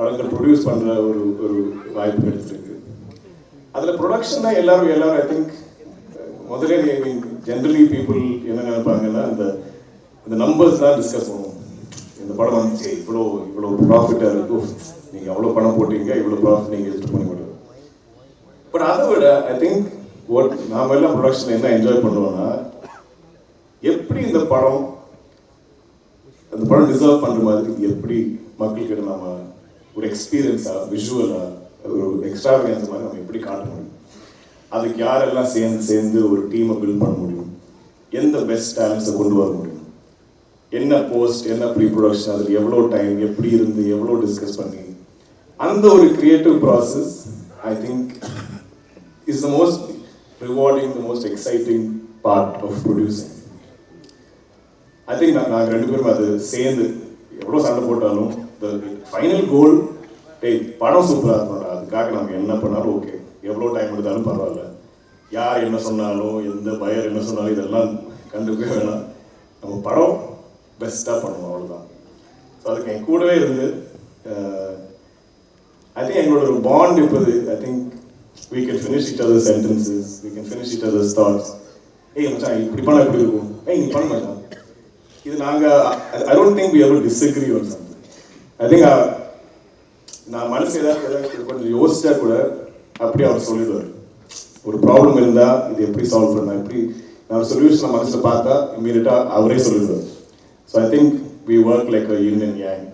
படங்கள் ப்ரொடியூஸ் பண்ணுற ஒரு ஒரு வாய்ப்பு கிடைச்சிருக்கு. அதில் ப்ரொடக்ஷன்னா எல்லாரும் எல்லாரும் ஐ திங்க் முதலே ஐ மீன் ஜென்ரலி பீப்புள் என்ன நினைப்பாங்கன்னா அந்த இந்த நம்பர்ஸ் தான் டிஸ்கஸ் பண்ணுவோம். இந்த படம் வந்துச்சு இவ்வளோ இவ்வளோ ப்ராஃபிட்டாக இருக்கும் நீங்கள் எவ்வளோ பணம் போட்டீங்க இவ்வளோ ப்ராஃபிட் நீங்கள் எதிர்த்து பண்ணி விடுவோம் பட் அதை விட ஐ திங்க் ஒட் நாம எல்லாம் ப்ரொடக்ஷன் என்ன என்ஜாய் பண்ணுவோம்னா எப்படி இந்த படம் அந்த படம் டிசர்வ் பண்ணுற மாதிரி எப்படி மக்கள்கிட்ட நாம ஒரு எக்ஸ்பீரியன்ஸாக விஷுவலாக ஒரு எக்ஸ்ட்ராவியன்ஸ் மாதிரி நம்ம எப்படி காட்ட முடியும்? அதுக்கு யாரெல்லாம் சேர்ந்து சேர்ந்து ஒரு டீமை பில்ட் பண்ண முடியும்? எந்த பெஸ்ட் டேலண்ட்ஸை கொண்டு வர முடியும்? என்ன போஸ்ட் என்ன ப்ரீ ப்ரொடக்ஷன் அதில் எவ்வளோ டைம் எப்படி இருந்து எவ்வளோ டிஸ்கஸ் பண்ணி? அந்த ஒரு creative process I think is the most rewarding the most exciting part of producing I think நாங்கள் ரெண்டு பேரும் அது சேர்ந்து எவ்வளோ சண்டை போட்டாலும் ஃபைனல் கோல் டேய் படம் சூப்பராக இருக்கணும்டா அதுக்காக நாங்கள் என்ன பண்ணாலும் ஓகே எவ்வளோ டைம் எடுத்தாலும் பரவாயில்ல. யார் என்ன சொன்னாலும் எந்த பயர் என்ன சொன்னாலும் இதெல்லாம் கண்டுக்கவே வேணாம். நம்ம படம் பெஸ்ட்டாக பண்ணணும் அவ்வளோதான் ஸோ அதுக்கு என் கூடவே இருந்து uh, ஐ திங்க் எங்களோட ஒரு பாண்ட் இப்போது I think we can finish it other sentences we can finish it other thoughts. ஏய் மச்சான் இப்படி பண்ணால் எப்படி இருக்கும்? ஏய் நீ பண்ண மாட்டான். இது நாங்கள் I don't think we ever disagree on something I think நான் மனசு ஏதாவது கொஞ்சம் யோசிச்சா கூட அப்படி அவர் சொல்லிடுவார். ஒரு ப்ராப்ளம் இருந்தால் இது எப்படி சால்வ் பண்ண எப்படி நான் சொல்யூஷன் மனசில் பார்த்தா இம்மீடியட்டாக அவரே சொல்லிடுவார். So I think we work like a union ஏன்